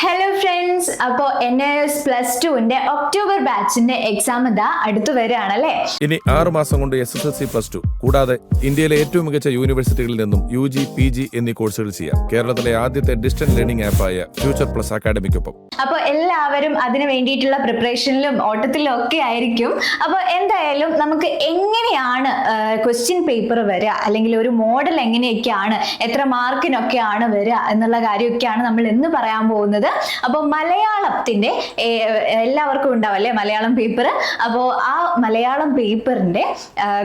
Hello friends അപ്പോൾ N S plus ടുവിന്റെ October ബാച്ചിന്റെ എക്സാം ഇതാ അടുത്തു വരികയാണല്ലേ? ഇനി ആറ് മാസം കൊണ്ട് S S L C plus two കൂടാതെ ഇന്ത്യയിലെ ഏറ്റവും മികച്ച യൂണിവേഴ്സിറ്റികളിൽ നിന്നും യു ജി പി ജി എന്നീ കോഴ്സുകൾ ചെയ്യാം. കേരളത്തിലെ ആദ്യത്തെ ഡിസ്റ്റൻസ് ലേണിംഗ് ആപ്പായ ഫ്യൂച്ചർ പ്ലസ് അക്കാഡമിക്കൊപ്പം അപ്പോൾ എല്ലാവരും അതിന് വേണ്ടിയിട്ടുള്ള പ്രിപ്പറേഷനിലും ഓട്ടത്തിലും ഒക്കെ ആയിരിക്കും. അപ്പോൾ എന്തായാലും നമുക്ക് എങ്ങനെയാണ് ക്വസ്റ്റ്യൻ പേപ്പർ വരിക അല്ലെങ്കിൽ ഒരു മോഡൽ എങ്ങനെയൊക്കെയാണ് എത്ര മാർക്കിനൊക്കെയാണ് വരിക എന്നുള്ള കാര്യമൊക്കെയാണ് നമ്മൾ ഇന്ന് പറയാൻ പോകുന്നത്. അപ്പോൾ മലയാളത്തിന്റെ എല്ലാവർക്കും ഉണ്ടാവും അല്ലേ മലയാളം പേപ്പർ അപ്പോൾ ആ മലയാളം പേപ്പറിന്റെ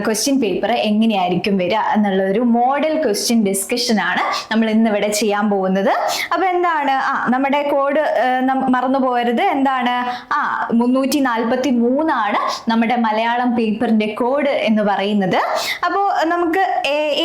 ക്വസ്റ്റ്യൻ പേപ്പർ എങ്ങനെയായിരിക്കും വരിക എന്നുള്ള ഒരു മോഡൽ ക്വസ്റ്റ്യൻ ഡിസ്കഷൻ ആണ് നമ്മൾ ഇന്ന് ഇവിടെ ചെയ്യാൻ പോകുന്നത്. അപ്പൊ എന്താണ്? ആ നമ്മുടെ കോഡ് മറന്നു പോകരുത്. എന്താണ്? ആ മുന്നൂറ്റി നാൽപ്പത്തി മൂന്നാണ് നമ്മുടെ മലയാളം പേപ്പറിന്റെ കോഡ് എന്ന് പറയുന്നത്. അപ്പോൾ നമുക്ക്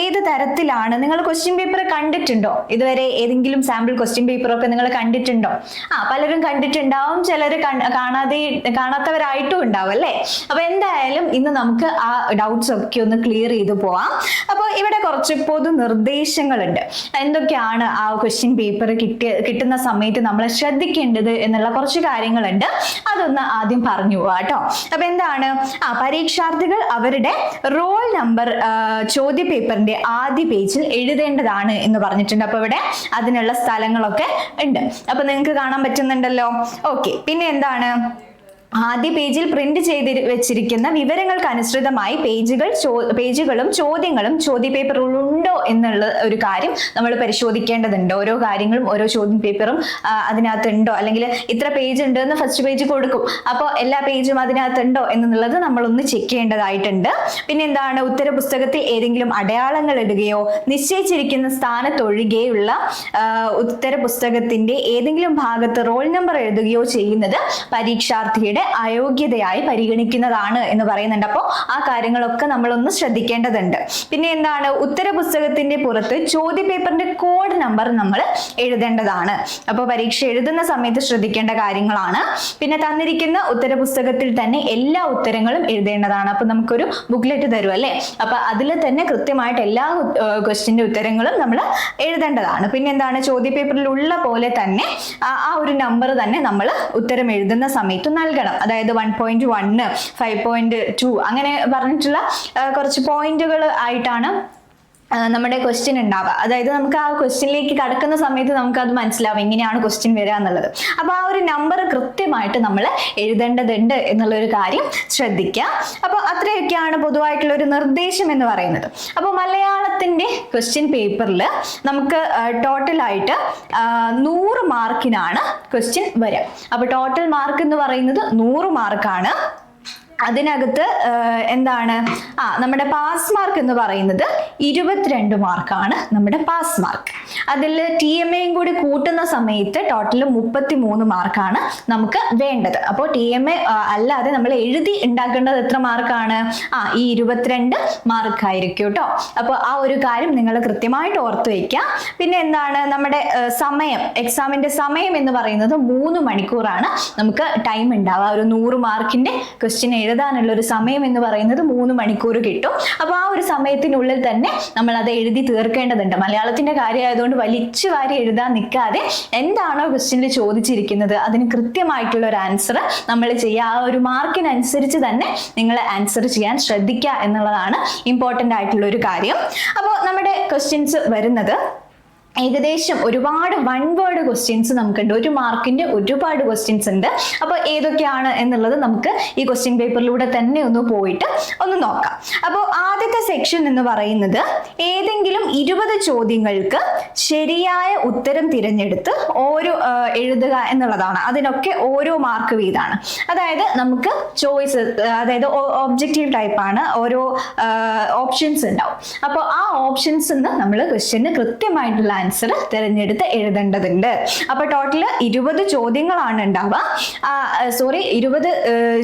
ഏത് തരത്തിലാണ്. നിങ്ങൾ ക്വസ്റ്റ്യൻ പേപ്പർ കണ്ടിട്ടുണ്ടോ? ഇതുവരെ ഏതെങ്കിലും സാമ്പിൾ ക്വസ്റ്റ്യൻ പേപ്പർ ഒക്കെ നിങ്ങൾ കണ്ടിട്ടുണ്ടോ? ആ പലരും കണ്ടിട്ടുണ്ടാവും ചിലർ കാണാതെ കാണാത്തവരായിട്ടും ഉണ്ടാവും അല്ലേ? അപ്പൊ എന്തായാലും ഇന്ന് നമുക്ക് ആ ഡൗട്ട്സ് ഒക്കെ ഒന്ന് ക്ലിയർ ചെയ്തു പോവാം. അപ്പോൾ ഇവിടെ കുറച്ച് പൊതു നിർദ്ദേശങ്ങളുണ്ട്. എന്തൊക്കെയാണ് ആ ക്വസ്റ്റ്യൻ പേപ്പർ കിട്ടിയ കിട്ടുന്ന സമയത്ത് നമ്മൾ ശ്രദ്ധിക്കേണ്ടത് എന്നുള്ള കുറച്ച് കാര്യങ്ങളുണ്ട്. അതൊന്ന് ആദ്യം പറഞ്ഞു പോവാം കേട്ടോ അപ്പൊ എന്താണ്? ആ പരീക്ഷാർത്ഥികൾ അവരുടെ റോൾ നമ്പർ ചോദ്യ പേപ്പറിന്റെ ആദ്യ പേജിൽ എഴുതേണ്ടതാണ് എന്ന് പറഞ്ഞിട്ടുണ്ട്. അപ്പൊ ഇവിടെ അതിനുള്ള സ്ഥലങ്ങളൊക്കെ ഉണ്ട്. അപ്പൊ നിങ്ങൾക്ക് കാണാൻ പറ്റുന്നുണ്ടല്ലോ. ഓക്കെ പിന്നെ എന്താണ്? ആദ്യ പേജിൽ പ്രിന്റ് ചെയ്ത് വെച്ചിരിക്കുന്ന വിവരങ്ങൾക്ക് അനുസൃതമായി പേജുകൾ പേജുകളും ചോദ്യങ്ങളും ചോദ്യ പേപ്പറുകളും ഉണ്ടോ എന്നുള്ള ഒരു കാര്യം നമ്മൾ പരിശോധിക്കേണ്ടതുണ്ട്. ഓരോ കാര്യങ്ങളും ഓരോ ചോദ്യ പേപ്പറും അതിനകത്തുണ്ടോ? അല്ലെങ്കിൽ ഇത്ര പേജ് ഉണ്ട് എന്ന് ഫസ്റ്റ് പേജ് കൊടുക്കും. അപ്പോൾ എല്ലാ പേജും അതിനകത്തുണ്ടോ എന്നുള്ളത് നമ്മളൊന്ന് ചെക്ക് ചെയ്യേണ്ടതായിട്ടുണ്ട്. പിന്നെ എന്താണ്? ഉത്തര പുസ്തകത്തിൽ ഏതെങ്കിലും അടയാളങ്ങൾ ഇടുകയോ നിശ്ചയിച്ചിരിക്കുന്ന സ്ഥാനത്തൊഴികെയുള്ള ഉത്തര പുസ്തകത്തിന്റെ ഏതെങ്കിലും ഭാഗത്ത് റോൾ നമ്പർ എഴുതുകയോ ചെയ്യുന്നത് പരീക്ഷാർത്ഥിയുടെ അയോഗ്യതയായി പരിഗണിക്കുന്നതാണ് എന്ന് പറയുന്നുണ്ട്. അപ്പോൾ ആ കാര്യങ്ങളൊക്കെ നമ്മളൊന്ന് ശ്രദ്ധിക്കേണ്ടതുണ്ട്. പിന്നെ എന്താണ്? ഉത്തര പുസ്തകത്തിന്റെ പുറത്ത് ചോദ്യ പേപ്പറിന്റെ കോഡ് നമ്പർ നമ്മൾ എഴുതേണ്ടതാണ്. അപ്പോൾ പരീക്ഷ എഴുതുന്ന സമയത്ത് ശ്രദ്ധിക്കേണ്ട കാര്യങ്ങളാണ്. പിന്നെ തന്നിരിക്കുന്ന ഉത്തര പുസ്തകത്തിൽ തന്നെ എല്ലാ ഉത്തരങ്ങളും എഴുതേണ്ടതാണ്. അപ്പൊ നമുക്കൊരു ബുക്ക്ലെറ്റ് തരും അല്ലേ? അപ്പൊ അതിൽ തന്നെ കൃത്യമായിട്ട് എല്ലാ ക്വസ്റ്റിന്റെ ഉത്തരങ്ങളും നമ്മൾ എഴുതേണ്ടതാണ്. പിന്നെ എന്താണ്? ചോദ്യ പേപ്പറിൽ ഉള്ള പോലെ തന്നെ ആ ഒരു നമ്പർ തന്നെ നമ്മൾ ഉത്തരം എഴുതുന്ന സമയത്ത് നൽകണം. അതായത് one point one five point two അങ്ങനെ പറഞ്ഞിട്ടുള്ള കുറച്ച് പോയിന്റുകൾ ആയിട്ടാണ് നമ്മുടെ ക്വസ്റ്റ്യൻ ഉണ്ടാവുക. അതായത് നമുക്ക് ആ ക്വസ്റ്റ്യനിലേക്ക് കടക്കുന്ന സമയത്ത് നമുക്ക് അത് മനസ്സിലാവും. എങ്ങനെയാണ് ക്വസ്റ്റ്യൻ വരിക എന്നുള്ളത്. അപ്പൊ ആ ഒരു നമ്പർ കൃത്യമായിട്ട് നമ്മൾ എഴുതേണ്ടതുണ്ട് എന്നുള്ള ഒരു കാര്യം ശ്രദ്ധിക്കുക. അപ്പോൾ അത്രയൊക്കെയാണ് പൊതുവായിട്ടുള്ള ഒരു നിർദ്ദേശം എന്ന് പറയുന്നത്. അപ്പോൾ മലയാളത്തിന്റെ ക്വസ്റ്റ്യൻ പേപ്പറിൽ നമുക്ക് ടോട്ടലായിട്ട് നൂറ് മാർക്കിനാണ് ക്വസ്റ്റ്യൻ വരിക. അപ്പോൾ ടോട്ടൽ മാർക്ക് എന്ന് പറയുന്നത് നൂറ് മാർക്കാണ് അതിനകത്ത് എന്താണ്? ആ നമ്മുടെ പാസ് മാർക്ക് എന്ന് പറയുന്നത് ഇരുപത്തിരണ്ട് മാർക്കാണ് നമ്മുടെ പാസ് മാർക്ക് അതിൽ ടി എം എയും കൂടി കൂട്ടുന്ന സമയത്ത് ടോട്ടൽ മുപ്പത്തി മൂന്ന് മാർക്കാണ് നമുക്ക് വേണ്ടത്. അപ്പോൾ ടി എം എ അല്ലാതെ നമ്മൾ എഴുതി ഉണ്ടാക്കേണ്ടത് എത്ര മാർക്കാണ് ആ ഈ ഇരുപത്തിരണ്ട് മാർക്കായിരിക്കും കേട്ടോ അപ്പോൾ ആ ഒരു കാര്യം നിങ്ങൾ കൃത്യമായിട്ട് ഓർത്ത് വയ്ക്കുക. പിന്നെ എന്താണ്? നമ്മുടെ സമയം എക്സാമിന്റെ സമയം എന്ന് പറയുന്നത് മൂന്ന് മണിക്കൂറാണ് നമുക്ക് ടൈം ഉണ്ടാവുക. ഒരു നൂറ് മാർക്കിന്റെ ക്വസ്റ്റ്യൻ എഴുതാനുള്ള ഒരു സമയം എന്ന് പറയുന്നത് മൂന്ന് മണിക്കൂർ കിട്ടും. അപ്പോൾ ആ ഒരു സമയത്തിനുള്ളിൽ തന്നെ നമ്മൾ അത് എഴുതി തീർക്കേണ്ടതുണ്ട്. മലയാളത്തിന്റെ കാര്യമായതുകൊണ്ട് വലിച്ചു വാരി എഴുതാൻ നിൽക്കാതെ എന്താണോ ക്വസ്റ്റ്യനിൽ ചോദിച്ചിരിക്കുന്നത് അതിന് കൃത്യമായിട്ടുള്ള ഒരു ആൻസർ നമ്മൾ ചെയ്യുക ആ ഒരു മാർക്കിനനുസരിച്ച് തന്നെ നിങ്ങൾ ആൻസർ ചെയ്യാൻ ശ്രദ്ധിക്കുക എന്നുള്ളതാണ് ഇമ്പോർട്ടന്റ് ആയിട്ടുള്ള ഒരു കാര്യം. അപ്പോൾ നമ്മുടെ ക്വസ്റ്റ്യൻസ് വരുന്നത് ഏകദേശം ഒരുപാട് വൺ വേർഡ് ക്വസ്റ്റ്യൻസ് നമുക്കുണ്ട്. ഒരു മാർക്കിന്റെ ഒരുപാട് ക്വസ്റ്റ്യൻസ് ഉണ്ട്. അപ്പോൾ ഏതൊക്കെയാണ് എന്നുള്ളത് നമുക്ക് ഈ ക്വസ്റ്റ്യൻ പേപ്പറിലൂടെ തന്നെ ഒന്ന് പോയിട്ട് ഒന്ന് നോക്കാം. അപ്പോൾ ആദ്യത്തെ സെക്ഷൻ എന്ന് പറയുന്നത് ഏതെങ്കിലും ഇരുപത് ചോദ്യങ്ങൾക്ക് ശരിയായ ഉത്തരം തിരഞ്ഞെടുത്ത് ഓരോ എഴുതുക എന്നുള്ളതാണ്. അതിനൊക്കെ ഓരോ മാർക്ക് വീതാണ്. അതായത് നമുക്ക് ചോയ്സ് അതായത് ഒബ്ജക്റ്റീവ് ടൈപ്പ് ആണ്. ഓരോ ഓപ്ഷൻസ് ഉണ്ടാവും. അപ്പോൾ ആ ഓപ്ഷൻസ് നമ്മൾ ക്വസ്റ്റ്യന് കൃത്യമായിട്ടുള്ള ആൻസർ തിരഞ്ഞെടുത്ത് എഴുതേണ്ടതുണ്ട്. അപ്പൊ ടോട്ടൽ ഇരുപത് ചോദ്യങ്ങളാണ് ഉണ്ടാവുക. സോറി ഇരുപത്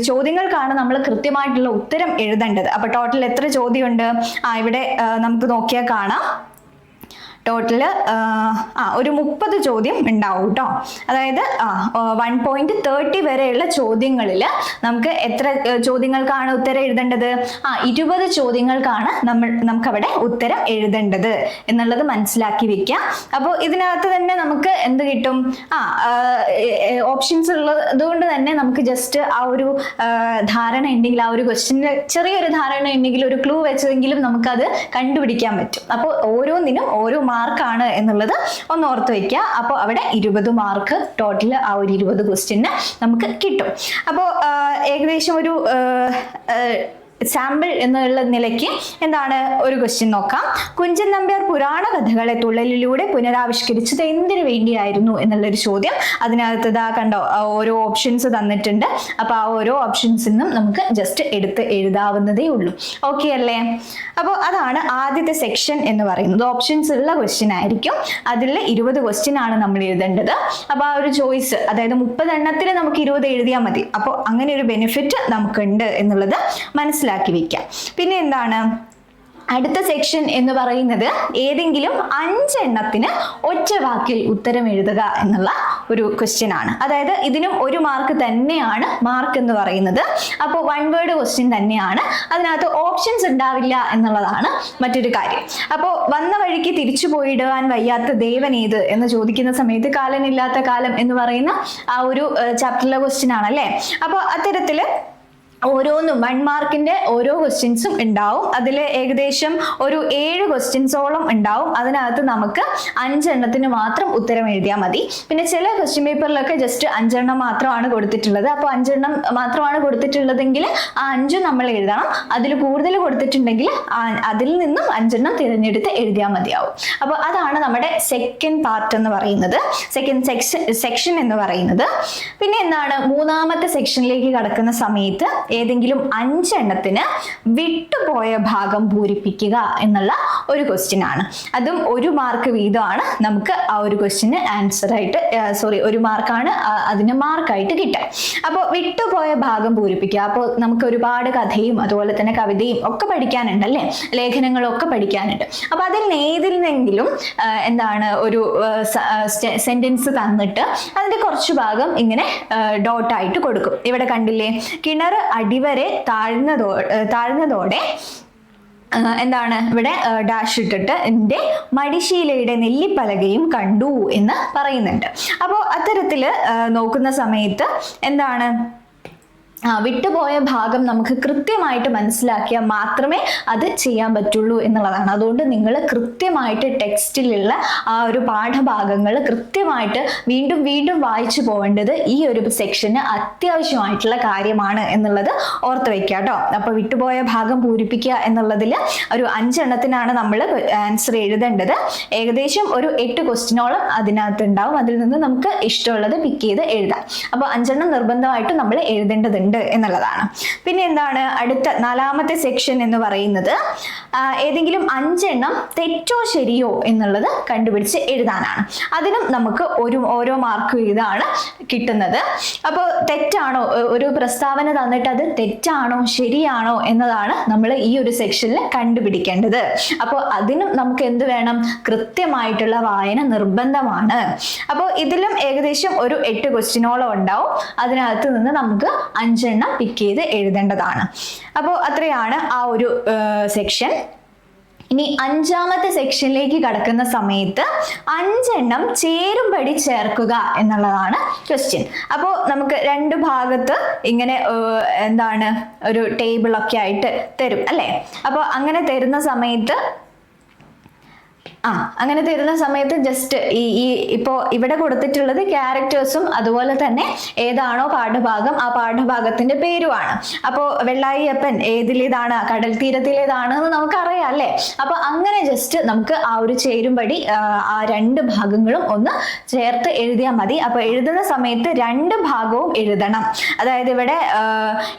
ചോദ്യങ്ങൾക്കാണ് നമ്മൾ കൃത്യമായിട്ടുള്ള ഉത്തരം എഴുതേണ്ടത്. അപ്പൊ ടോട്ടൽ എത്ര ചോദ്യമുണ്ട്? ആ ഇവിടെ നമുക്ക് നോക്കിയാൽ കാണാം. ടോട്ടൽ ആ ഒരു മുപ്പത് ചോദ്യം ഉണ്ടാവും കേട്ടോ അതായത് വൺ പോയിന്റ് തേർട്ടി വരെയുള്ള ചോദ്യങ്ങളിൽ നമുക്ക് എത്ര ചോദ്യങ്ങൾക്കാണ് ഉത്തരം എഴുതേണ്ടത്? ആ ഇരുപത് ചോദ്യങ്ങൾക്കാണ് നമ്മൾ നമുക്കവിടെ ഉത്തരം എഴുതേണ്ടത് എന്നുള്ളത് മനസ്സിലാക്കി വെക്കാം അപ്പോൾ ഇതിനകത്ത് തന്നെ നമുക്ക് എന്ത് കിട്ടും? ആ ഓപ്ഷൻസ് ഉള്ളത് കൊണ്ട് തന്നെ നമുക്ക് ജസ്റ്റ് ആ ഒരു ധാരണ ഉണ്ടെങ്കിൽ ആ ഒരു ക്വസ്റ്റിന് ചെറിയൊരു ധാരണ ഉണ്ടെങ്കിൽ ഒരു ക്ലൂ വെച്ചതെങ്കിലും നമുക്കത് കണ്ടുപിടിക്കാൻ പറ്റും. അപ്പോൾ ഓരോന്നിനും ഓരോ മാർക്കാണ് എന്നുള്ളത് ഒന്ന് ഓർത്ത് വെക്കുക അപ്പോൾ അവിടെ ഇരുപത് മാർക്ക് ടോട്ടൽ ആ ഒരു ഇരുപത് ക്വസ്റ്റ്യന് നമുക്ക് കിട്ടും. അപ്പോൾ ഏകദേശം ഒരു സാമ്പിൾ എന്നുള്ള നിലയ്ക്ക് എന്താണ് ഒരു ക്വസ്റ്റ്യൻ നോക്കാം. കുഞ്ചൻ നമ്പ്യാർ പുരാണ കഥകളെ തുള്ളലിലൂടെ പുനരാവിഷ്കരിച്ചത് എന്തിനു വേണ്ടിയായിരുന്നു എന്നുള്ളൊരു ചോദ്യം. അതിനകത്ത് ഇതാ കണ്ടോ ഓരോ ഓപ്ഷൻസ് തന്നിട്ടുണ്ട്. അപ്പൊ ആ ഓരോ ഓപ്ഷൻസിൽ നിന്നും നമുക്ക് ജസ്റ്റ് എടുത്ത് എഴുതാവുന്നതേ ഉള്ളൂ. ഓക്കെ അല്ലേ? അപ്പോൾ അതാണ് ആദ്യത്തെ സെക്ഷൻ എന്ന് പറയുന്നത്. ഓപ്ഷൻസ് ഉള്ള ക്വസ്റ്റ്യൻ ആയിരിക്കും. അതിൽ ഇരുപത് ക്വസ്റ്റ്യൻ ആണ് നമ്മൾ എഴുതേണ്ടത്. അപ്പോൾ ആ ഒരു ചോയ്സ് അതായത് മുപ്പത് എണ്ണത്തിൽ നമുക്ക് ഇരുപത് എഴുതിയാൽ മതി. അപ്പോൾ അങ്ങനെ ഒരു ബെനിഫിറ്റ് നമുക്കുണ്ട് എന്നുള്ളത് മനസ്സിലാക്കി വെക്കാം. പിന്നെ എന്താണ്? അടുത്ത സെക്ഷൻ എന്ന് പറയുന്നത് ഏതെങ്കിലും അഞ്ചെണ്ണത്തിന് ഒറ്റ വാക്കിൽ ഉത്തരം എഴുതുക എന്നുള്ള ഒരു ക്വസ്റ്റ്യൻ ആണ്. അതായത് ഇതിനും ഒരു മാർക്ക് തന്നെയാണ് മാർക്ക് എന്ന് പറയുന്നത്. അപ്പോൾ വൺ വേർഡ് ക്വസ്റ്റ്യൻ തന്നെയാണ്. അതിനകത്ത് ഓപ്ഷൻസ് ഉണ്ടാവില്ല എന്നുള്ളതാണ് മറ്റൊരു കാര്യം. അപ്പോൾ വന്ന വഴിക്ക് തിരിച്ചു പോയിടുവാൻ വയ്യാത്ത ദേവൻ ഏത് എന്ന് ചോദിക്കുന്ന സമയത്ത് കാലനില്ലാത്ത കാലം എന്ന് പറയുന്ന ആ ഒരു ചാപ്റ്ററിലെ ക്വസ്റ്റ്യൻ ആണല്ലേ? അപ്പോൾ അത്തരത്തിൽ ഓരോന്നും വൺ മാർക്കിന്റെ ഓരോ ക്വസ്റ്റ്യൻസും ഉണ്ടാവും. അതിൽ ഏകദേശം ഒരു ഏഴ് ക്വസ്റ്റ്യൻസോളം ഉണ്ടാവും. അതിനകത്ത് നമുക്ക് അഞ്ചെണ്ണത്തിന് മാത്രം ഉത്തരം എഴുതിയാൽ മതി. പിന്നെ ചില ക്വസ്റ്റ്യൻ പേപ്പറിലൊക്കെ ജസ്റ്റ് അഞ്ചെണ്ണം മാത്രമാണ് കൊടുത്തിട്ടുള്ളത്. അപ്പോൾ അഞ്ചെണ്ണം മാത്രമാണ് കൊടുത്തിട്ടുള്ളതെങ്കിൽ ആ അഞ്ചും നമ്മൾ എഴുതണം. അതിൽ കൂടുതൽ കൊടുത്തിട്ടുണ്ടെങ്കിൽ അതിൽ നിന്നും അഞ്ചെണ്ണം തിരഞ്ഞെടുത്ത് എഴുതിയാൽ മതിയാവും. അപ്പോൾ അതാണ് നമ്മുടെ സെക്കൻഡ് പാർട്ട് എന്ന് പറയുന്നത്. സെക്കൻഡ് സെക്ഷൻ സെക്ഷൻ എന്ന് പറയുന്നത്. പിന്നെ എന്താണ്? മൂന്നാമത്തെ സെക്ഷനിലേക്ക് കടക്കുന്ന സമയത്ത് ഏതെങ്കിലും അഞ്ചെണ്ണത്തിന് വിട്ടുപോയ ഭാഗം പൂരിപ്പിക്കുക എന്നുള്ള ഒരു ക്വസ്റ്റ്യൻ ആണ്. അതും ഒരു മാർക്ക് വീതമാണ് നമുക്ക് ആ ഒരു ക്വസ്റ്റ്യന് ആൻസർ ആയിട്ട് സോറി ഒരു മാർക്കാണ് അതിന് മാർക്കായിട്ട് കിട്ടുക. അപ്പോൾ വിട്ടുപോയ ഭാഗം പൂരിപ്പിക്കുക. അപ്പോൾ നമുക്ക് ഒരുപാട് കഥയും അതുപോലെ തന്നെ കവിതയും ഒക്കെ പഠിക്കാനുണ്ട് അല്ലേ? ലേഖനങ്ങളും ഒക്കെ പഠിക്കാനുണ്ട്. അപ്പോൾ അതിൽ ഏതിൽ നിന്നെങ്കിലും എന്താണ് ഒരു സെന്റൻസ് തന്നിട്ട് അതിന്റെ കുറച്ച് ഭാഗം ഇങ്ങനെ ഡോട്ടായിട്ട് കൊടുക്കും. ഇവിടെ കണ്ടില്ലേ? കിണർ അടിവരെ താഴ്ന്നതോ താഴ്ന്നതോടെ എന്താണ് ഇവിടെ ഡാഷ് ഇട്ടിട്ട് എന്റെ മടിശീലയുടെ നെല്ലിപ്പലകയും കണ്ടു എന്ന് പറയുന്നുണ്ട്. അപ്പോൾ അത്തരത്തിൽ നോക്കുന്ന സമയത്ത് എന്താണ് വിട്ടുപോയ ഭാഗം നമുക്ക് കൃത്യമായിട്ട് മനസ്സിലാക്കിയാൽ മാത്രമേ അത് ചെയ്യാൻ പറ്റുള്ളൂ എന്നുള്ളതാണ്. അതുകൊണ്ട് നിങ്ങൾ കൃത്യമായിട്ട് ടെക്സ്റ്റിലുള്ള ആ ഒരു പാഠഭാഗങ്ങൾ കൃത്യമായിട്ട് വീണ്ടും വീണ്ടും വായിച്ചു പോകേണ്ടത് ഈ ഒരു സെക്ഷന് അത്യാവശ്യമായിട്ടുള്ള കാര്യമാണ് എന്നുള്ളത് ഓർത്ത് വെക്കുക കേട്ടോ. അപ്പോൾ വിട്ടുപോയ ഭാഗം പൂരിപ്പിക്കുക എന്നുള്ളതിൽ ഒരു അഞ്ചെണ്ണത്തിനാണ് നമ്മൾ ആൻസർ എഴുതേണ്ടത്. ഏകദേശം ഒരു എട്ട് ക്വസ്റ്റിനോളം അതിനകത്ത് ഉണ്ടാവും അതിൽ നിന്ന് നമുക്ക് ഇഷ്ടമുള്ളത് പിക്ക് ചെയ്ത് എഴുതാം. അപ്പോൾ അഞ്ചെണ്ണം നിർബന്ധമായിട്ടും നമ്മൾ എഴുതേണ്ടതുണ്ട്. എന്നുള്ളതാണ്. പിന്നെ എന്താണ്? അടുത്ത നാലാമത്തെ സെക്ഷൻ എന്ന് പറയുന്നത് ഏതെങ്കിലും അഞ്ചെണ്ണം തെറ്റോ ശരിയോ എന്നുള്ളത് കണ്ടുപിടിച്ച് എഴുതാനാണ്. അതിനും നമുക്ക് ഒരു ഓരോ മാർക്ക് വീതമാണ് കിട്ടുന്നത്. അപ്പോൾ തെറ്റാണോ? ഒരു പ്രസ്താവന തന്നിട്ട് അത് തെറ്റാണോ? ശരിയാണോ? എന്നതാണ് നമ്മൾ ഈ ഒരു സെക്ഷനിൽ കണ്ടുപിടിക്കേണ്ടത്. അപ്പോൾ അതിനും നമുക്ക് എന്ത് വേണം? കൃത്യമായിട്ടുള്ള വായന നിർബന്ധമാണ്. അപ്പോൾ ഇതിലും ഏകദേശം ഒരു എട്ട് ക്വസ്റ്റ്യനോളം ഉണ്ടാവും. അതിനകത്ത് നിന്ന് നമുക്ക് അഞ്ചെണ്ണം പിക്ക് ചെയ്ത് എഴുതേണ്ടതാണ്. അപ്പോൾ അത്രയാണ് ആ ഒരു സെക്ഷൻ ഇനി അഞ്ചാമത്തെ സെക്ഷനിലേക്ക് കടക്കുന്ന സമയത്ത് അഞ്ചെണ്ണം ചേരുംപടി ചേർക്കുക എന്നുള്ളതാണ് ക്വസ്റ്റ്യൻ അപ്പോൾ നമുക്ക് രണ്ട് ഭാഗത്ത് ഇങ്ങനെ എന്താണ് ഒരു ടേബിളൊക്കെ ആയിട്ട് തരും അല്ലേ? അപ്പോൾ അങ്ങനെ തരുന്ന സമയത്ത് ആ അങ്ങനെ തരുന്ന സമയത്ത് ജസ്റ്റ് ഈ ഈ ഇപ്പോൾ ഇവിടെ കൊടുത്തിട്ടുള്ളത് ക്യാരക്ടേഴ്സും അതുപോലെ തന്നെ ഏതാണോ പാഠഭാഗം ആ പാഠഭാഗത്തിന്റെ പേരുമാണ്. അപ്പോൾ വെള്ളായിയപ്പൻ ഏതിലേതാണ് കടൽ തീരത്തിലേതാണ് എന്ന് നമുക്കറിയാം അല്ലേ? അപ്പൊ അങ്ങനെ ജസ്റ്റ് നമുക്ക് ആ ഒരു ചേരുംപടി ആ, രണ്ട് ഭാഗങ്ങളും ഒന്ന് ചേർത്ത് എഴുതിയാൽ മതി. അപ്പൊ എഴുതുന്ന സമയത്ത് രണ്ട് ഭാഗവും എഴുതണം. അതായത് ഇവിടെ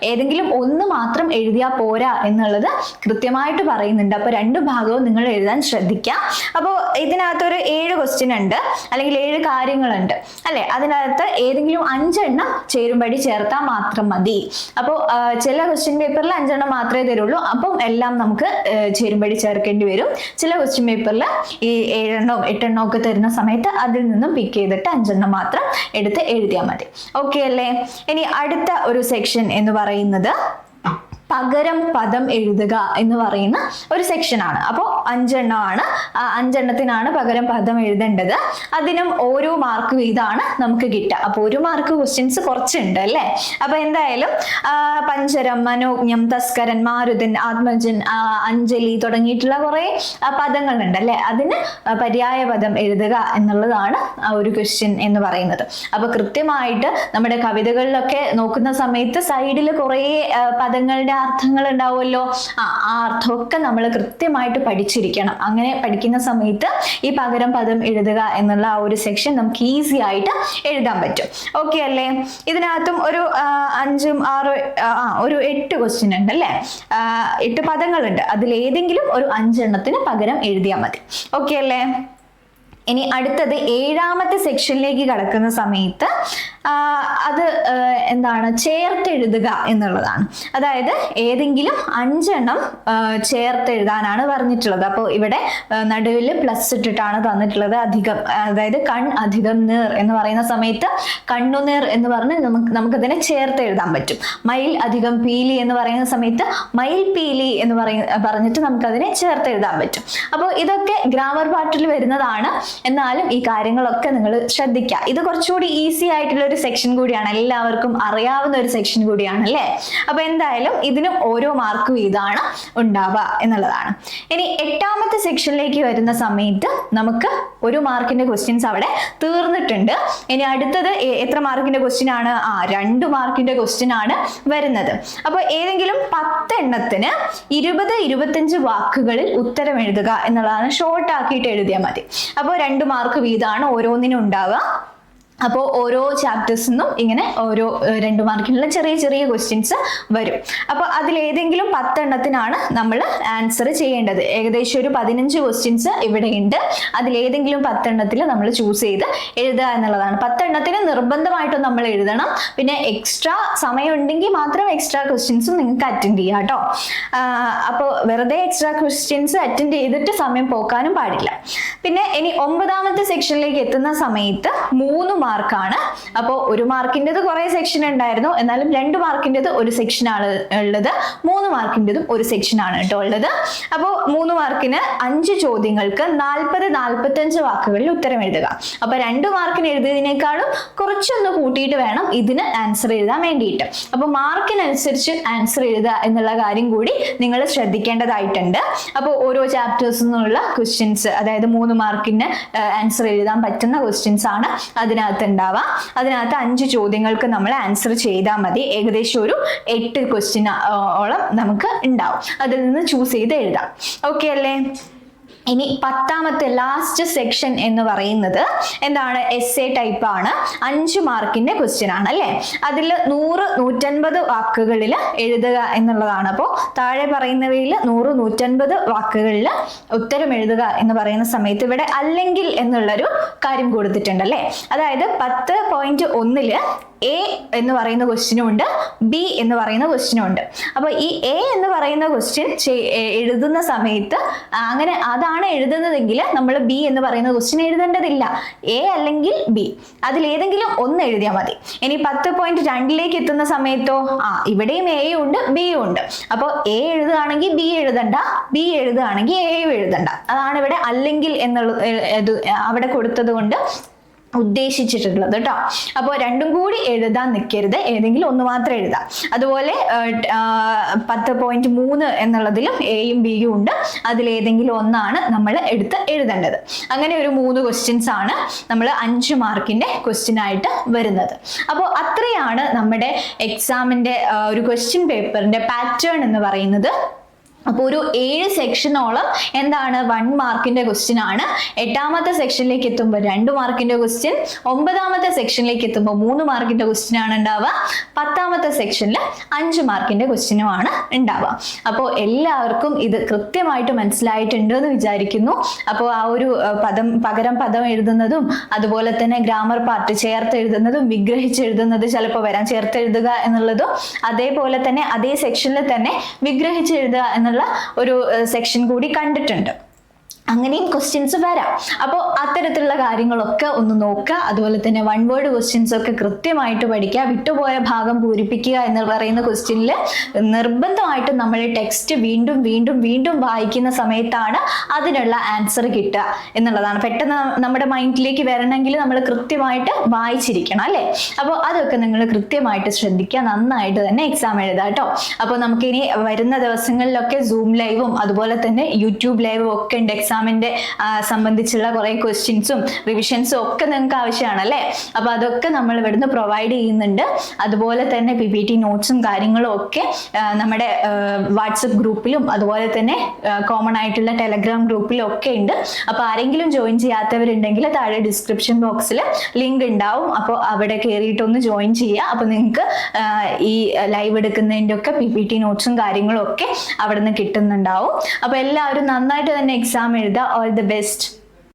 ഏതെങ്കിലും ഒന്ന് മാത്രം എഴുതിയാൽ പോരാ എന്നുള്ളത് കൃത്യമായിട്ട് പറയുന്നുണ്ട്. അപ്പൊ രണ്ട് ഭാഗവും നിങ്ങൾ എഴുതാൻ ശ്രദ്ധിക്കുക അപ്പോൾ ഇതിനകത്തൊരു ഏഴ് ക്വസ്റ്റ്യൻ ഉണ്ട്. അല്ലെങ്കിൽ ഏഴ് കാര്യങ്ങളുണ്ട്. അല്ലെ? അതിനകത്ത് ഏതെങ്കിലും അഞ്ചെണ്ണം ചേരുംപടി ചേർത്താൽ മാത്രം മതി. അപ്പോൾ ചില ക്വസ്റ്റ്യൻ പേപ്പറിൽ അഞ്ചെണ്ണം മാത്രമേ തരുള്ളൂ. അപ്പം എല്ലാം നമുക്ക് ചേരുംപടി ചേർക്കേണ്ടി വരും. ചില ക്വസ്റ്റ്യൻ പേപ്പറിൽ ഈ ഏഴെണ്ണോ എട്ടെണ്ണോ ഒക്കെ തരുന്ന സമയത്ത് അതിൽ നിന്നും പിക്ക് ചെയ്തിട്ട് അഞ്ചെണ്ണം മാത്രം എടുത്ത് എഴുതിയാൽ മതി. ഓക്കെ അല്ലേ? ഇനി അടുത്ത ഒരു സെക്ഷൻ എന്ന് പറയുന്നത് പകരം പദം എഴുതുക എന്ന് പറയുന്ന ഒരു സെക്ഷനാണ് അപ്പോൾ അഞ്ചെണ്ണമാണ്. അഞ്ചെണ്ണത്തിനാണ് പകരം പദം എഴുതേണ്ടത്. അതിനും ഓരോ മാർക്ക് വീതമാണ് നമുക്ക് കിട്ടുക. അപ്പോൾ ഒരു മാർക്ക് ക്വസ്റ്റ്യൻസ് കുറച്ചുണ്ട് അല്ലേ? അപ്പോൾ എന്തായാലും പഞ്ചരം മനോജ്ഞം തസ്കരൻ മാരുതൻ ആത്മജൻ അഞ്ജലി തുടങ്ങിയിട്ടുള്ള കുറേ പദങ്ങൾ ഉണ്ട് അല്ലേ? അതിന് പര്യായ പദം എഴുതുക എന്നുള്ളതാണ് ഒരു ക്വസ്റ്റ്യൻ എന്ന് പറയുന്നത്. അപ്പൊ കൃത്യമായിട്ട് നമ്മുടെ കവിതകളിലൊക്കെ നോക്കുന്ന സമയത്ത് സൈഡിൽ കുറേ പദങ്ങളുടെ അർത്ഥങ്ങൾ ഉണ്ടാവുമല്ലോ ആ ആ അർത്ഥമൊക്കെ നമ്മൾ കൃത്യമായിട്ട് പഠിച്ചിരിക്കണം. അങ്ങനെ പഠിക്കുന്ന സമയത്ത് ഈ പകരം പദം എഴുതുക എന്നുള്ള ആ ഒരു സെക്ഷൻ നമുക്ക് ഈസി ആയിട്ട് എഴുതാൻ പറ്റും. ഓക്കെ അല്ലേ? ഇതിനകത്തും ഒരു അഞ്ചും ആറ് ആ ഒരു എട്ട് ക്വസ്റ്റ്യൻ ഉണ്ട് അല്ലേ? എട്ട് പദങ്ങളുണ്ട്. അതിൽ ഏതെങ്കിലും ഒരു അഞ്ചെണ്ണത്തിന് പകരം എഴുതിയാൽ മതി. ഓക്കെ അല്ലേ? ഇനി അടുത്തത് ഏഴാമത്തെ സെക്ഷനിലേക്ക് കടക്കുന്ന സമയത്ത് അത് എന്താണ് ചേർത്തെഴുതുക എന്നുള്ളതാണ്. അതായത് ഏതെങ്കിലും അഞ്ചെണ്ണം ചേർത്തെഴുതാനാണ് പറഞ്ഞിട്ടുള്ളത്. അപ്പോൾ ഇവിടെ നടുവിൽ പ്ലസ് ഇട്ടിട്ടാണ് തന്നിട്ടുള്ളത് അധികം. അതായത് കൺ അധികം നീർ എന്ന് പറയുന്ന സമയത്ത് കണ്ണുനീർ എന്ന് പറഞ്ഞ് നമുക്ക് നമുക്കതിനെ ചേർത്ത് എഴുതാൻ പറ്റും. മയിൽ അധികം പീലി എന്ന് പറയുന്ന സമയത്ത് മയിൽ പീലി എന്ന് പറയ പറഞ്ഞിട്ട് നമുക്കതിനെ ചേർത്ത് എഴുതാൻ പറ്റും. അപ്പോൾ ഇതൊക്കെ ഗ്രാമർ പാട്ടിൽ വരുന്നതാണ്. എന്നാലും ഈ കാര്യങ്ങളൊക്കെ നിങ്ങൾ ശ്രദ്ധിക്കുക ഇത് കുറച്ചുകൂടി ഈസി ആയിട്ടുള്ള ഒരു സെക്ഷൻ കൂടിയാണ്. എല്ലാവർക്കും അറിയാവുന്ന ഒരു സെക്ഷൻ കൂടിയാണ് അല്ലേ? അപ്പൊ എന്തായാലും ഇതിനും ഓരോ മാർക്കും വീതമാണ് ഉണ്ടാവുക എന്നുള്ളതാണ്. ഇനി എട്ടാമത്തെ സെക്ഷനിലേക്ക് വരുന്ന സമയത്ത് നമുക്ക് ഒരു മാർക്കിന്റെ ക്വസ്റ്റ്യൻസ് അവിടെ തീർന്നിട്ടുണ്ട്. ഇനി അടുത്തത് എത്ര മാർക്കിന്റെ ക്വസ്റ്റ്യൻ ആണ്? ആ രണ്ട് മാർക്കിന്റെ ക്വസ്റ്റ്യൻ ആണ് വരുന്നത്. അപ്പോൾ ഏതെങ്കിലും പത്തെണ്ണത്തിന് ഇരുപത് ഇരുപത്തഞ്ച് വാക്കുകളിൽ ഉത്തരം എഴുതുക എന്നുള്ളതാണ് ഷോർട്ട് ആക്കിയിട്ട് എഴുതിയാൽ മതി. അപ്പോൾ രണ്ട് മാർക്ക് വീതമാണ് ഓരോന്നിനും ഉണ്ടാവുക അപ്പോൾ ഓരോ ചാപ്റ്റേഴ്സിൽ നിന്നും ഇങ്ങനെ ഓരോ രണ്ട് മാർക്കിനുള്ള ചെറിയ ചെറിയ ക്വസ്റ്റ്യൻസ് വരും. അപ്പോൾ അതിലേതെങ്കിലും പത്തെണ്ണത്തിനാണ് നമ്മൾ ആൻസർ ചെയ്യേണ്ടത്. ഏകദേശം ഒരു പതിനഞ്ച് ക്വസ്റ്റ്യൻസ് ഇവിടെയുണ്ട്. അതിലേതെങ്കിലും പത്തെണ്ണത്തിൽ നമ്മൾ ചൂസ് ചെയ്ത് എഴുതുക എന്നുള്ളതാണ്. പത്തെണ്ണത്തിന് നിർബന്ധമായിട്ടും നമ്മൾ എഴുതണം. പിന്നെ എക്സ്ട്രാ സമയം ഉണ്ടെങ്കിൽ മാത്രം എക്സ്ട്രാ ക്വസ്റ്റ്യൻസും നിങ്ങൾക്ക് അറ്റൻഡ് ചെയ്യാം കേട്ടോ. അപ്പോൾ വെറുതെ എക്സ്ട്രാ ക്വസ്റ്റ്യൻസ് അറ്റൻഡ് ചെയ്തിട്ട് സമയം പോക്കാനും പാടില്ല. പിന്നെ ഇനി ഒമ്പതാമത്തെ സെക്ഷനിലേക്ക് എത്തുന്ന സമയത്ത് മൂന്ന് മാർക്കാണ് അപ്പോൾ ഒരു മാർക്കിന്റെത് കുറേ സെക്ഷൻ ഉണ്ടായിരുന്നു. എന്നാലും രണ്ട് മാർക്കിന്റെത് ഒരു സെക്ഷനാണ് ഉള്ളത്. മൂന്ന് മാർക്കിന്റെതും ഒരു സെക്ഷനാണ് കേട്ടോ ഉള്ളത്. അപ്പോൾ മൂന്ന് മാർക്കിന് അഞ്ച് ചോദ്യങ്ങൾക്ക് നാൽപ്പത് നാൽപ്പത്തഞ്ച് വാക്കുകളിൽ ഉത്തരം എഴുതുക. അപ്പോൾ രണ്ട് മാർക്കിന് എഴുതിയതിനേക്കാളും കുറച്ചൊന്ന് കൂട്ടിയിട്ട് വേണം ഇതിന് ആൻസർ എഴുതാൻ വേണ്ടിയിട്ട്. അപ്പോൾ മാർക്കിനനുസരിച്ച് ആൻസർ എഴുതുക എന്നുള്ള കാര്യം കൂടി നിങ്ങൾ ശ്രദ്ധിക്കേണ്ടതായിട്ടുണ്ട്. അപ്പോൾ ഓരോ ചാപ്റ്റേഴ്സിൽ നിന്നുള്ള ക്വസ്റ്റ്യൻസ് അതായത് മൂന്ന് മാർക്കിന് ആൻസർ എഴുതാൻ പറ്റുന്ന ക്വസ്റ്റ്യൻസ് ആണ്. അതിനകത്ത് ഉണ്ടാവുക അതിനകത്ത് അഞ്ച് ചോദ്യങ്ങൾക്ക് നമ്മൾ ആൻസർ ചെയ്താൽ മതി. ഏകദേശം ഒരു എട്ട് ക്വസ്റ്റ്യൻ ഓളം നമുക്ക് ഉണ്ടാവും. അതിൽ നിന്ന് ചൂസ് ചെയ്ത് എഴുതാം. ഓക്കെ അല്ലേ? ഇനി പത്താമത്തെ ലാസ്റ്റ് സെക്ഷൻ എന്ന് പറയുന്നത് എന്താണ്? എസ് എ ടൈപ്പ് ആണ്. അഞ്ച് മാർക്കിന്റെ ക്വസ്റ്റ്യൻ ആണ് അല്ലെ? അതിൽ നൂറ് നൂറ്റൻപത് വാക്കുകളിൽ എഴുതുക എന്നുള്ളതാണ്. അപ്പോൾ താഴെ പറയുന്നവയിൽ നൂറ് നൂറ്റൻപത് വാക്കുകളിൽ ഉത്തരം എഴുതുക എന്ന് പറയുന്ന സമയത്ത് ഇവിടെ അല്ലെങ്കിൽ എന്നുള്ളൊരു കാര്യം കൊടുത്തിട്ടുണ്ട് അല്ലെ? അതായത് പത്ത് പോയിന്റ് ഒന്നിൽ എ എന്ന് പറയുന്ന ക്വസ്റ്റ്യനും ഉണ്ട് ബി എന്ന് പറയുന്ന ക്വസ്റ്റ്യനും ഉണ്ട്. അപ്പോൾ ഈ എ എന്ന് പറയുന്ന ക്വസ്റ്റ്യൻ എഴുതുന്ന സമയത്ത് അങ്ങനെ അതാണ് എഴുതുന്നതെങ്കിൽ നമ്മൾ ബി എന്ന് പറയുന്ന ക്വസ്റ്റ്യൻ എഴുതേണ്ടതില്ല. എ അല്ലെങ്കിൽ ബി അതിലേതെങ്കിലും ഒന്ന് എഴുതിയാൽ മതി. ഇനി പത്ത് പോയിന്റ് രണ്ടിലേക്ക് എത്തുന്ന സമയത്തോ? ആ ഇവിടെയും എയും ഉണ്ട് ബിയും ഉണ്ട്. അപ്പോൾ എ എഴുതുകയാണെങ്കിൽ ബി എഴുതണ്ട ബി എഴുതുകയാണെങ്കിൽ എയും എഴുതണ്ട. അതാണ് ഇവിടെ അല്ലെങ്കിൽ എന്നുള്ള അവിടെ കൊടുത്തത് കൊണ്ട് ഉദ്ദേശിച്ചിട്ടുള്ളത് കേട്ടോ അപ്പോൾ രണ്ടും കൂടി എഴുതാൻ നിൽക്കരുത് ഏതെങ്കിലും ഒന്ന് മാത്രം എഴുതാം. അതുപോലെ പത്ത് പോയിന്റ് മൂന്ന് എന്നുള്ളതിലും എയും ബിയും ഉണ്ട്. അതിലേതെങ്കിലും ഒന്നാണ് നമ്മൾ എടുത്ത് എഴുതേണ്ടത്. അങ്ങനെ ഒരു മൂന്ന് ക്വസ്റ്റ്യൻസ് ആണ് നമ്മൾ അഞ്ച് മാർക്കിന്റെ ക്വസ്റ്റ്യൻ ആയിട്ട് വരുന്നത്. അപ്പോൾ അത്രയാണ് നമ്മുടെ എക്സാമിന്റെ ഒരു ക്വസ്റ്റ്യൻ പേപ്പറിന്റെ പാറ്റേൺ എന്ന് പറയുന്നത്. അപ്പോൾ ഒരു ഏഴ് സെക്ഷനോളം എന്താണ് വൺ മാർക്കിന്റെ ക്വസ്റ്റ്യൻ ആണ്. എട്ടാമത്തെ സെക്ഷനിലേക്ക് എത്തുമ്പോൾ രണ്ട് മാർക്കിന്റെ ക്വസ്റ്റ്യൻ ഒമ്പതാമത്തെ സെക്ഷനിലേക്ക് എത്തുമ്പോൾ മൂന്ന് മാർക്കിന്റെ ക്വസ്റ്റ്യൻ ആണ് ഉണ്ടാവുക. പത്താമത്തെ സെക്ഷനിൽ അഞ്ച് മാർക്കിന്റെ ക്വസ്റ്റ്യനുമാണ് ഉണ്ടാവുക. അപ്പോൾ എല്ലാവർക്കും ഇത് കൃത്യമായിട്ട് മനസ്സിലായിട്ടുണ്ട് എന്ന് വിചാരിക്കുന്നു. അപ്പോൾ ആ ഒരു പദം പകരം പദം എഴുതുന്നതും അതുപോലെ തന്നെ ഗ്രാമർ പാർട്ട് ചേർത്ത് എഴുതുന്നതും വിഗ്രഹിച്ച് എഴുതുന്നത് ചിലപ്പോൾ വരാൻ ചേർത്ത് എഴുതുക എന്നുള്ളതും അതേപോലെ തന്നെ അതേ സെക്ഷനിൽ തന്നെ വിഗ്രഹിച്ച് എഴുതുക എന്നുള്ള ഒരു സെക്ഷൻ കൂടി കണ്ടിട്ടുണ്ട്. അങ്ങനെയും ക്വസ്റ്റ്യൻസ് വരാം. അപ്പോൾ അത്തരത്തിലുള്ള കാര്യങ്ങളൊക്കെ ഒന്ന് നോക്കുക. അതുപോലെ തന്നെ വൺ വേർഡ് ക്വസ്റ്റ്യൻസ് ഒക്കെ കൃത്യമായിട്ട് പഠിക്കുക. വിട്ടുപോയ ഭാഗം പൂരിപ്പിക്കുക എന്ന് പറയുന്ന ക്വസ്റ്റ്യനിൽ നിർബന്ധമായിട്ടും നമ്മൾ ടെക്സ്റ്റ് വീണ്ടും വീണ്ടും വീണ്ടും വായിക്കുന്ന സമയത്താണ് അതിനുള്ള ആൻസർ കിട്ടുക എന്നുള്ളതാണ്. പെട്ടെന്ന് നമ്മുടെ മൈൻഡിലേക്ക് വരണമെങ്കിൽ നമ്മൾ കൃത്യമായിട്ട് വായിച്ചിരിക്കണം അല്ലേ? അപ്പോൾ അതൊക്കെ നിങ്ങൾ കൃത്യമായിട്ട് ശ്രദ്ധിക്കുക. നന്നായിട്ട് തന്നെ എക്സാം എഴുതാം കേട്ടോ. അപ്പോൾ നമുക്കിനി വരുന്ന ദിവസങ്ങളിലൊക്കെ സൂം ലൈവും അതുപോലെ തന്നെ യൂട്യൂബ് ലൈവും ഒക്കെ ഉണ്ട് എക്സാമിന്റെ സംബന്ധിച്ചുള്ള കുറെ ക്വസ്റ്റ്യൻസും റിവിഷൻസും ഒക്കെ നിങ്ങൾക്ക് ആവശ്യമാണ് അല്ലേ അപ്പൊ അതൊക്കെ നമ്മൾ ഇവിടുന്ന് പ്രൊവൈഡ് ചെയ്യുന്നുണ്ട്. അതുപോലെ തന്നെ പി പി ടി നോട്ട്സും കാര്യങ്ങളും ഒക്കെ നമ്മുടെ വാട്സപ്പ് ഗ്രൂപ്പിലും അതുപോലെ തന്നെ കോമൺ ആയിട്ടുള്ള ടെലഗ്രാം ഗ്രൂപ്പിലും ഒക്കെ ഉണ്ട്. അപ്പൊ ആരെങ്കിലും ജോയിൻ ചെയ്യാത്തവരുണ്ടെങ്കിൽ താഴെ ഡിസ്ക്രിപ്ഷൻ ബോക്സിൽ ലിങ്ക് ഉണ്ടാവും. അപ്പോൾ അവിടെ കയറിയിട്ടൊന്ന് ജോയിൻ ചെയ്യുക. അപ്പൊ നിങ്ങൾക്ക് ഈ ലൈവ് എടുക്കുന്നതിന്റെ ഒക്കെ പി പി ടി നോട്ട്സും കാര്യങ്ങളും ഒക്കെ അവിടെ നിന്ന് കിട്ടുന്നുണ്ടാവും. അപ്പൊ എല്ലാവരും നന്നായിട്ട് തന്നെ എക്സാം All the best.